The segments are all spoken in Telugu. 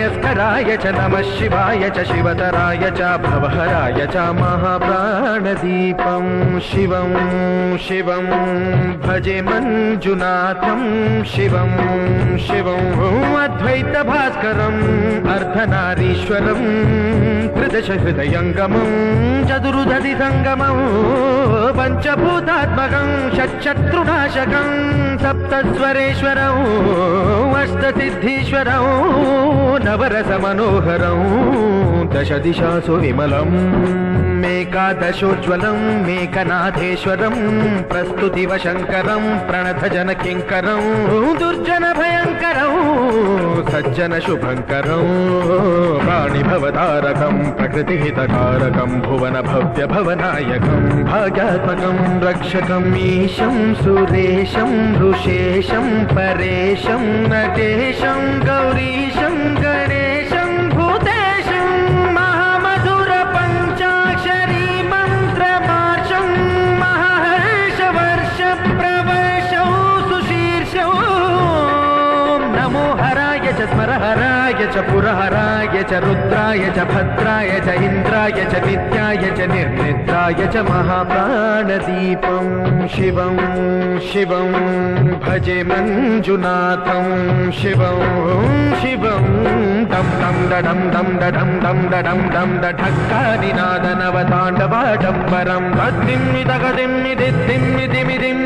చ చ నమ శివాయ చ శివతరాయ చ భవహరాయ చ మహాప్రాణదీపం శివం శివం భజే మంజునాథం శివం శివం అద్వైత భాస్కరం అర్ధనారీశ్వరం త్రిదశ హృదయంగమం చతురుదధి సంగమం పంచభూతాత్మకం షట్శత్రునాశకం సప్తస్వరేశ్వరం అష్టసిద్ధీశ్వరం నవరస మనోహరం దశ దిశాసు విమలం మేకాదశోజ్వలం మేకనాథేశ్వరం ప్రస్తుతివ శంకరం ప్రణత కింకరం దుర్జన భయంకరం సజ్జన శుభంకరం. ప్రాణిభవతారకం ప్రకృతి హితకారకం భువన భవ్య భవనాయకం భాగ్యాత్మకం రక్షకం ఈశం సురేశం ఋషేశం పరేశం నటేశం గౌరీ च पुरहराय च रुद्राय च भद्राय च इन्द्राय च नित्याय च निर्दित्राय च महापाणदीपं शिवं शिवं भजे मञ्जुनाथं शिवं शिवं तं दं दडं दं दडं दम दडं दम दठक्कादिनादनवताण्डवाजम्बरं निधगदिं निं निधिमिदिं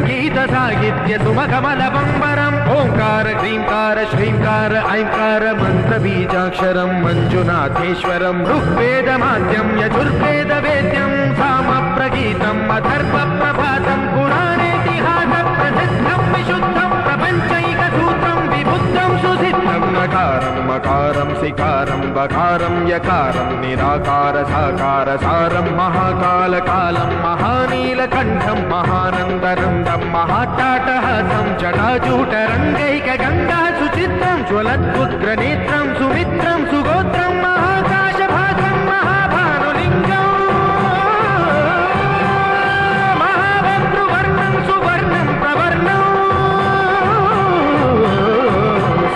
निगीतसाहित्यतुमकमलवम्बरम् ఓంకార హ్రీంకార శ్రీంకార ఐంకార మంత్ర బీజాక్షరం మంజునాథేశ్వరం ఋగ్వేద ఋగ్వేదమాద్యం యజుర్వేద వేద్యం సామ ప్రగీతం అథర్వ ప్రభా సికారం యకారం నిరాకార సాకార సారం మహాకాల కాలం మహానీలకంఠం మహానందనందం మహాటాటహాసం జటాజూటరంగైక గంగా సుచిత్రం జ్వలద్భుగ్రనేత్రం సుమిత్రం సుగోత్రం మహా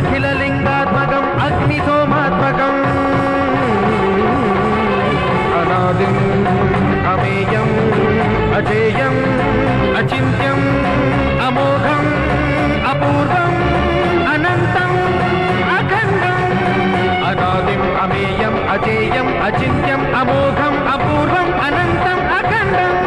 అఖిలలింగాత్మకం అగ్ని సోమాత్మకం అనాదిం అమేయం అజేయం అచింత్యం అమోఘం అపూర్వం అనంతం అఖండం. అనాదిం అమేయం అజేయం అచింత్యం అమోఘం అపూర్వం అనంతం అఖండం.